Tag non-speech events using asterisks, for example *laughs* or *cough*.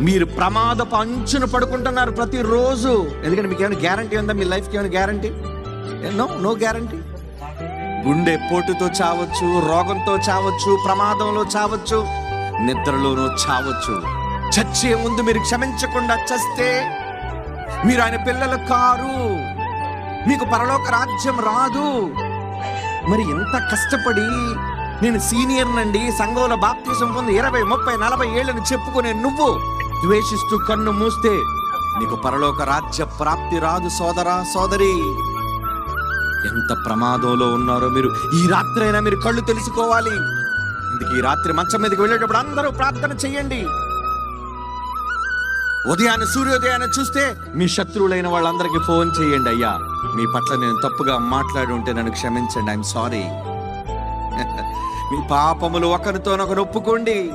మీరు ప్రమాదపు అంచున పడుకుంటున్నారు ప్రతిరోజు. ఎందుకంటే మీకు ఏమైనా గ్యారంటీ ఉందా? మీ లైఫ్కి ఏమైనా గ్యారంటీ? No no guarantee. గుండె పోటుతో చావచ్చు రోగంతో చావచ్చు ప్రమాదంలో చావచ్చు నిద్రలోనూ చావచ్చు. చచ్చే ముందు మీరు క్షమించకుండా చస్తే మీరు ఆయన పిల్లలు కారు. మీకు పరలోక రాజ్యం రాదు. మరి ఎంత కష్టపడి నేను సీనియర్ నండి సంఘంలో బాప్తీసం పొంది ఇరవై ముప్పై నలభై ఏళ్ళని చెప్పుకునే నువ్వు ద్వేషిస్తూ కన్ను మూస్తే నీకు పరలోక రాజ్య ప్రాప్తి రాదు సోదరా సోదరి. ఎంత ప్రమాదంలో ఉన్నారో మీరు ఈ రాత్రి అయినా మీరు కళ్ళు తెలుసుకోవాలి. ఇందుకు ఈ రాత్రి మంచం మీదకి వెళ్ళేటప్పుడు అందరూ ప్రార్థన చెయ్యండి. ఉదయాన్నే సూర్యోదయాన్ని చూస్తే మీ శత్రువులైన వాళ్ళందరికీ ఫోన్ చేయండి అయ్యా. మీ పట్ల నేను తప్పుగా మాట్లాడి ఉంటే నన్ను క్షమించండి ఐఎమ్ సారీ. *laughs* మీ పాపములు ఒకరితోనొకరు ఒప్పుకోండి.